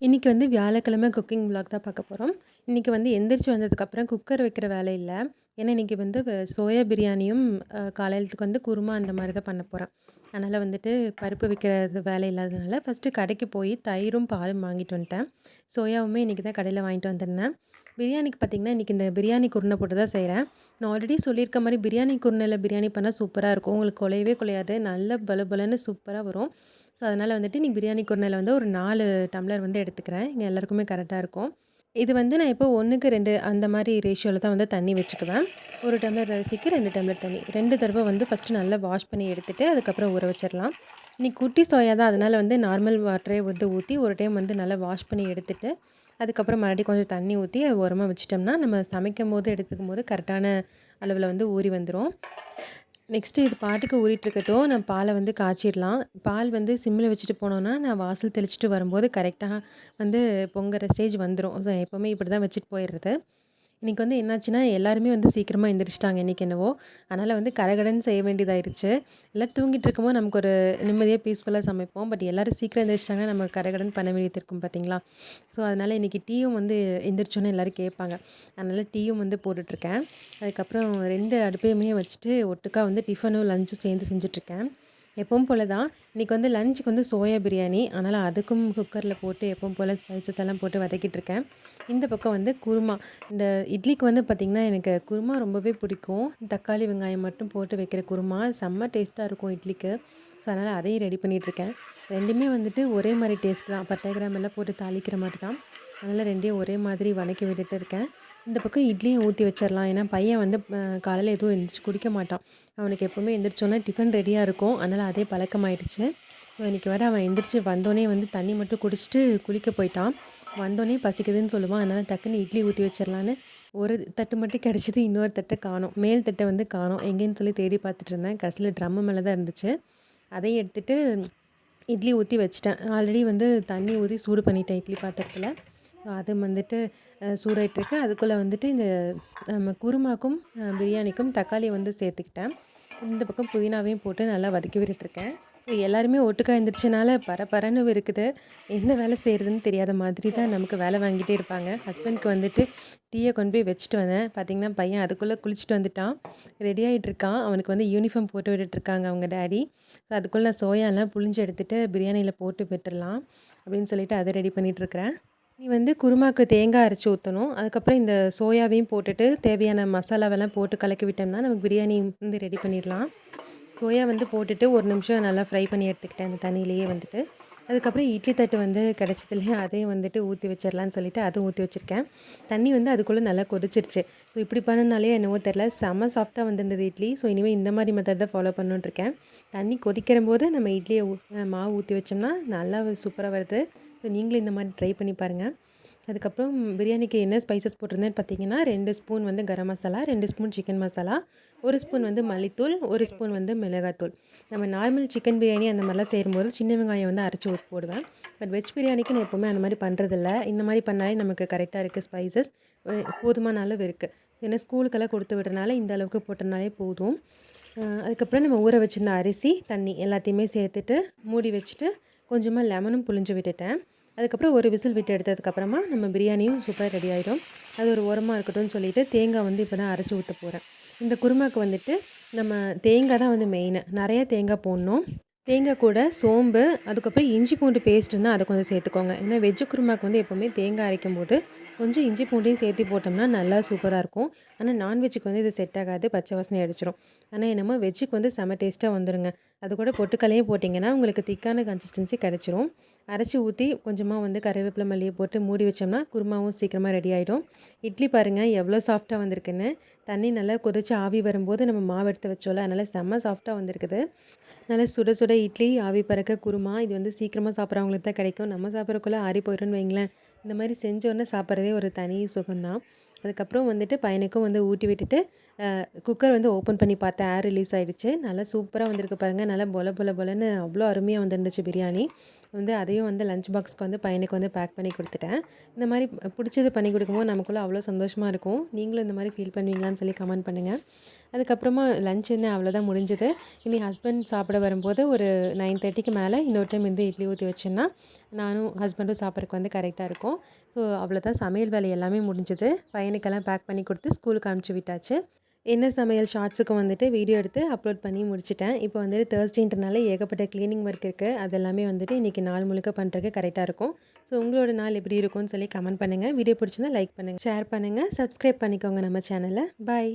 இன்றைக்கி வந்து வியாழக்கிழமை குக்கிங் விளாக் தான் பார்க்க போகிறோம் இன்றைக்கி வந்து எந்திரிச்சு வந்ததுக்கப்புறம் குக்கர் வைக்கிற வேலை இல்லை. ஏன்னா இன்றைக்கி வந்து வ- சோயா பிரியாணியும் காலையிலத்துக்கு வந்து குருமா அந்த மாதிரி தான் பண்ண போகிறேன் அதனால் வந்துட்டு பருப்பு வைக்கிறது வேலை இல்லாததுனால ஃபஸ்ட்டு கடைக்கு போய் தயிரும் பாலும் வாங்கிட்டு வந்துட்டேன். சோயாவுமே இன்றைக்கி தான் கடையில் வாங்கிட்டு வந்திருந்தேன். பிரியாணிக்கு பார்த்திங்கன்னா இன்றைக்கி இந்த பிரியாணி குருணை போட்டு தான் செய்கிறேன் நான் ஆல்ரெடி சொல்லியிருக்க மாதிரி பிரியாணி குருணையில் பிரியாணி பண்ணால் சூப்பராக இருக்கும். உங்களுக்கு குலையவே குலையாது. நல்ல பல பலன்னு சூப்பராக வரும். ஸோ அதனால் வந்துட்டு நீ பிரியாணி குருணையில் வந்து ஒரு நாலு டம்ளர் வந்து எடுத்துக்கிறேன். இங்கே எல்லாருக்குமே கரெக்டாக இருக்கும். இது வந்து நான் இப்போ ஒன்றுக்கு ரெண்டு அந்த மாதிரி ரேஷியோவில் தான் வந்து தண்ணி வச்சுக்குவேன். ஒரு டம்ளர் அரிசிக்கு ரெண்டு டம்ளர் தண்ணி. ரெண்டு தடவை வந்து ஃபஸ்ட்டு நல்லா வாஷ் பண்ணி எடுத்துகிட்டு அதுக்கப்புறம் ஊற வச்சிடலாம். இன்றைக்கி குட்டி சோயா தான். அதனால் வந்து நார்மல் வாட்டரே வந்து ஊற்றி ஒரு டைம் வந்து நல்லா வாஷ் பண்ணி எடுத்துட்டு அதுக்கப்புறம் மறுபடியும் கொஞ்சம் தண்ணி ஊற்றி அது உரமாக வச்சிட்டோம்னா நம்ம சமைக்கும் போது எடுத்துக்கும் போது கரெக்டான அளவில் வந்து ஊறி வந்துடும் நெக்ஸ்ட்டு இது பாட்டுக்கு ஊறிட்டு இருக்கட்டும் நான் பாலை வந்து காய்ச்சிடலாம். பால் வந்து சிம்மில் வச்சுட்டு போனோன்னா நான் வாசல் தெளிச்சுட்டு வரும்போது கரெக்டாக வந்து பொங்குற ஸ்டேஜ் வந்துடும் ஸோ எப்போவுமே இப்படி தான் வச்சுட்டு போயிடுறது. இன்றைக்கி வந்து என்னாச்சுன்னா எல்லாருமே வந்து சீக்கிரமாக எந்திரிச்சிட்டாங்க இன்றைக்கி என்னவோ. அதனால் வந்து கரகடன் செய்ய வேண்டியதாயிருச்சு. எல்லாம் தூங்கிட்டு இருக்கும்போது நமக்கு ஒரு நிம்மதியாக பீஸ்ஃபுல்லாக சமைப்போம். பட் எல்லோரும் சீக்கிரம் எந்திரிச்சிட்டாங்கன்னா நம்ம கரகடன் பண்ண வேண்டியது இருக்கும் பார்த்தீங்களா ஸோ அதனால் இன்றைக்கி டீயும் வந்து எந்திரிச்சோன்னே எல்லோரும் கேட்பாங்க. அதனால் டீயும் வந்து போட்டுட்ருக்கேன். அதுக்கப்புறம் ரெண்டு அடுப்பையுமே வச்சுட்டு ஒட்டுக்கா வந்து டிஃபனும் லஞ்சும் சேர்ந்து செஞ்சுட்ருக்கேன். எப்பவும் போல தான் இன்றைக்கி வந்து லஞ்சுக்கு வந்து சோயா பிரியாணி. அதனால் அதுக்கும் குக்கரில் போட்டு எப்பவும் போல் ஸ்பைசஸ் எல்லாம் போட்டு வதக்கிட்டு இருக்கேன். இந்த பக்கம் வந்து குருமா. இந்த இட்லிக்கு வந்து பார்த்திங்கன்னா எனக்கு குருமா ரொம்பவே பிடிக்கும். தக்காளி வெங்காயம் மட்டும் போட்டு வைக்கிற குருமா. செம்ம டேஸ்ட்டாக இருக்கும் இட்லிக்கு. ஸோ அதனால் அதையும் ரெடி பண்ணிகிட்ருக்கேன் ரெண்டுமே வந்துட்டு ஒரே மாதிரி டேஸ்ட் தான். பட்டை கிராம் எல்லாம் போட்டு தாளிக்கிற மாதிரி தான். அதனால் ரெண்டையும் ஒரே மாதிரி வதக்கி விட்டுட்டு இருக்கேன். இந்த பக்கம் இட்லியும் ஊற்றி வச்சிடலாம் ஏன்னா பையன் வந்து காலையில் எதுவும் எழுந்திரிச்சு குடிக்க மாட்டான். அவனுக்கு எப்போவுமே எழுந்திரிச்சோன்னே டிஃபன் ரெடியாக இருக்கும். அதனால் அதே பழக்கமாயிடுச்சு. ஸோ இன்றைக்கி வர அவன் எந்திரிச்சு வந்தோடனே வந்து தண்ணி மட்டும் குடிச்சிட்டு குளிக்க போயிட்டான். வந்தோடனே பசிக்குதுன்னு சொல்லுவான். அதனால் டக்குன்னு இட்லி ஊற்றி வச்சிடலான்னு ஒரு தட்டு மட்டும் கிடச்சிது இன்னொரு தட்டை காணும். மேல் தட்டை வந்து காணோம். எங்கேன்னு சொல்லி தேடி பார்த்துட்டு இருந்தேன். கடைசியில் ட்ரம்மு மேலே தான் இருந்துச்சு. அதையும் எடுத்துட்டு இட்லி ஊற்றி வச்சிட்டேன். ஆல்ரெடி வந்து தண்ணி ஊற்றி சூடு பண்ணிட்டேன் இட்லி பாத்திரத்தில். அது வந்துட்டு சூடாயிட்ருக்கு அதுக்குள்ளே வந்துட்டு இந்த நம்ம குருமாக்கும் பிரியாணிக்கும் தக்காளியை வந்து சேர்த்துக்கிட்டேன். இந்த பக்கம் புதினாவையும் போட்டு நல்லா வதக்கி விட்டுருக்கேன் எல்லாருமே ஒட்டுக்கா எழுந்திரிச்சனால பரபரன்னு இருக்குது என்ன வேலை செய்கிறதுன்னு தெரியாத மாதிரி தான் நமக்கு வேலை வாங்கிட்டே இருப்பாங்க. ஹஸ்பண்ட்க்கு வந்துட்டு டீயை கொண்டு போய் வச்சுட்டு வந்தேன். பார்த்திங்கன்னா பையன் அதுக்குள்ளே குளிச்சுட்டு வந்துட்டான். ரெடி ஆகிட்டு இருக்கான் அவனுக்கு வந்து யூனிஃபார்ம் போட்டு விட்டுட்டுருக்காங்க அவங்க டேடி. ஸோ அதுக்குள்ளே நான் சோயாலாம் புளிஞ்சு எடுத்துகிட்டு பிரியாணியில் போட்டு விட்டுடலாம் அப்படின்னு சொல்லிட்டு அதை ரெடி பண்ணிகிட்ருக்கிறேன் நீ வந்து குருமாக்கு தேங்காய் அரைச்சி ஊற்றணும் அதுக்கப்புறம் இந்த சோயாவையும் போட்டுட்டு தேவையான மசாலாவெல்லாம் போட்டு கலக்கி விட்டோம்னா நமக்கு பிரியாணி வந்து ரெடி பண்ணிடலாம். சோயா வந்து போட்டுட்டு ஒரு நிமிஷம் நல்லா ஃப்ரை பண்ணி எடுத்துக்கிட்டேன் அந்த தண்ணியிலேயே வந்துட்டு. அதுக்கப்புறம் இட்லி தட்டு வந்து கிடச்சதுலேயே அதையும் வந்துட்டு ஊற்றி வச்சிடலான்னு சொல்லிட்டு அதுவும் ஊற்றி வச்சுருக்கேன். தண்ணி வந்து அதுக்குள்ளே நல்லா கொதிச்சிருச்சு. ஸோ இப்படி பண்ணனாலே என்னவோ தெரில செம்ம சாஃப்டாக வந்திருந்தது இட்லி. ஸோ இனிமேல் இந்த மாதிரி மெத்தட் தான் ஃபாலோ பண்ணுன்ட்ருக்கேன் இருக்கேன். தண்ணி கொதிக்கிற போது நம்ம இட்லியை மாவு ஊற்றி வச்சோம்னா நல்லா சூப்பராக வருது. ஸோ நீங்களும் இந்த மாதிரி ட்ரை பண்ணி பாருங்கள் அதுக்கப்புறம் பிரியாணிக்கு என்ன ஸ்பைசஸ் போட்டிருந்தேன்னு பார்த்தீங்கன்னா ரெண்டு ஸ்பூன் வந்து கரம் மசாலா ரெண்டு ஸ்பூன் சிக்கன் மசாலா ஒரு ஸ்பூன் வந்து மல்லித்தூள் ஒரு ஸ்பூன் வந்து மிளகாத்தூள். நம்ம நார்மல் சிக்கன் பிரியாணி அந்த மாதிரிலாம் செய்யும்போது சின்ன வெங்காயம் வந்து அரைச்சி ஊற்றி போடுவேன். பட் வெஜ் பிரியாணிக்கு நான் எப்போவுமே அந்த மாதிரி பண்ணுறதில்ல இந்த மாதிரி பண்ணாலே நமக்கு கரெக்டாக இருக்குது ஸ்பைசஸ் போதுமான அளவு இருக்குது ஏன்னா ஸ்கூலுக்கெல்லாம் கொடுத்து விடுறனால இந்த அளவுக்கு போட்டனாலே போதும். அதுக்கப்புறம் நம்ம ஊற வச்சுருந்த அரிசி தண்ணி எல்லாத்தையுமே சேர்த்துட்டு மூடி வச்சுட்டு கொஞ்சமாக லெமனும் புழிஞ்சு விட்டுட்டேன். அதுக்கப்புறம் ஒரு விசில் விட்டு எடுத்ததுக்கப்புறமா நம்ம பிரியாணியும் சூப்பராக ரெடி ஆகிடும் அது ஒரு உரமாக இருக்கட்டும்னு சொல்லிட்டு தேங்காய் வந்து இப்போ தான் அரைச்சி ஊற்ற போகிறேன் இந்த குருமாக்கு வந்துட்டு நம்ம தேங்காய் தான் வந்து மெயின் நிறைய தேங்காய் போடணும். தேங்காய் கூட சோம்பு அதுக்கப்புறம் இஞ்சி பூண்டு பேஸ்ட்டுன்னா அதை கொஞ்சம் சேர்த்துக்கோங்க. ஏன்னா வெஜ்ஜு குருமாக்கு வந்து எப்போவுமே தேங்காய் அரைக்கும் போது கொஞ்சம் இஞ்சி பூண்டையும் சேர்த்து போட்டோம்னா நல்லா சூப்பராக இருக்கும். ஆனால் நான்வெஜ்ஜுக்கு வந்து இது செட் ஆகாது பச்சை வாசனை அடிச்சிடும் ஆனால் என்னமோ வெஜ்ஜுக்கு வந்து செம டேஸ்ட்டாக வந்துடுங்க அது கூட பொட்டுக்கலையும் போட்டிங்கன்னா உங்களுக்கு திக்கான கன்சிஸ்டன்சி கிடச்சிரும். அரைச்சி ஊற்றி கொஞ்சமாக வந்து கருவேப்பிலை மல்லியை போட்டு மூடி வச்சோம்னா குருமாவும் சீக்கிரமாக ரெடி ஆகிடும் இட்லி பாருங்கள் எவ்வளோ சாஃப்டாக வந்திருக்குன்னு. தண்ணி நல்லா கொதிச்சு ஆவி வரும்போது நம்ம மாவு எடுத்து வச்சோம்ல அதனால் செம்ம சாஃப்டாக வந்திருக்குது. நல்லா சுட சுட இட்லி ஆவி பறக்க குருமா இது வந்து சீக்கிரமாக சாப்பிட்றவங்களுக்கு தான் கிடைக்கும். நம்ம சாப்பிட்றக்குள்ளே ஆறி போயிடும்னு வைங்களேன். இந்த மாதிரி செஞ்சோன்னே சாப்பிட்றதே ஒரு தனி சுகம்தான். அதுக்கப்புறம் வந்துட்டு பையனுக்கும் வந்து ஊட்டி விட்டுட்டு குக்கர் வந்து ஓப்பன் பண்ணி பார்த்தேன். ஏர் ரிலீஸ் ஆகிடுச்சு நல்லா சூப்பராக வந்திருக்கு பாருங்கள் நல்லா பொல பொல பொலன்னு அவ்வளோ அருமையாக வந்துருந்துச்சு பிரியாணி. வந்து அதையும் வந்து லஞ்ச் பாக்ஸ்க்கு வந்து பையனுக்கு வந்து பேக் பண்ணி கொடுத்துட்டேன். இந்த மாதிரி பிடிச்சது பண்ணி கொடுக்கும்போது நமக்குள்ளே அவ்வளோ சந்தோஷமாக இருக்கும். நீங்களும் இந்த மாதிரி ஃபீல் பண்ணுவீங்களான்னு சொல்லி கமெண்ட் பண்ணுங்கள் அதுக்கப்புறமா லஞ்ச் என்ன அவ்வளோதான் முடிஞ்சது. இனி ஹஸ்பண்ட் சாப்பிட வரும்போது ஒரு நைன் தேர்ட்டிக்கு மேலே இன்னொரு டைம் வந்து இட்லி ஊற்றி வச்சேன்னா நானும் ஹஸ்பண்டும் சாப்பிட்றதுக்கு வந்து கரெக்டாக இருக்கும். ஸோ அவ்வளோதான் சமையல் வேலை எல்லாமே முடிஞ்சது. பையனுக்கெல்லாம் பேக் பண்ணி கொடுத்து ஸ்கூலுக்கு அனுப்பிச்சி விட்டாச்சு. என்ன சமையல் ஷார்ட்ஸுக்கு வந்துட்டு வீடியோ எடுத்து அப்லோட் பண்ணி முடிச்சிட்டேன். இப்போ வந்துட்டு தேர்ஸ்டேன்றனால ஏகப்பட்ட க்ளீனிங் ஒர்க் இருக்குது அது எல்லாமே வந்துட்டு இன்றைக்கி நாள் முழுக்க பண்ணுறதுக்கு கரெக்டாக இருக்கும். ஸோ உங்களோட நாள் எப்படி இருக்கும்னு சொல்லி கமெண்ட் பண்ணுங்கள் வீடியோ பிடிச்சிருந்தா லைக் பண்ணுங்கள் ஷேர் பண்ணுங்கள் சப்ஸ்கிரைப் பண்ணிக்கோங்க நம்ம சேனலை பாய்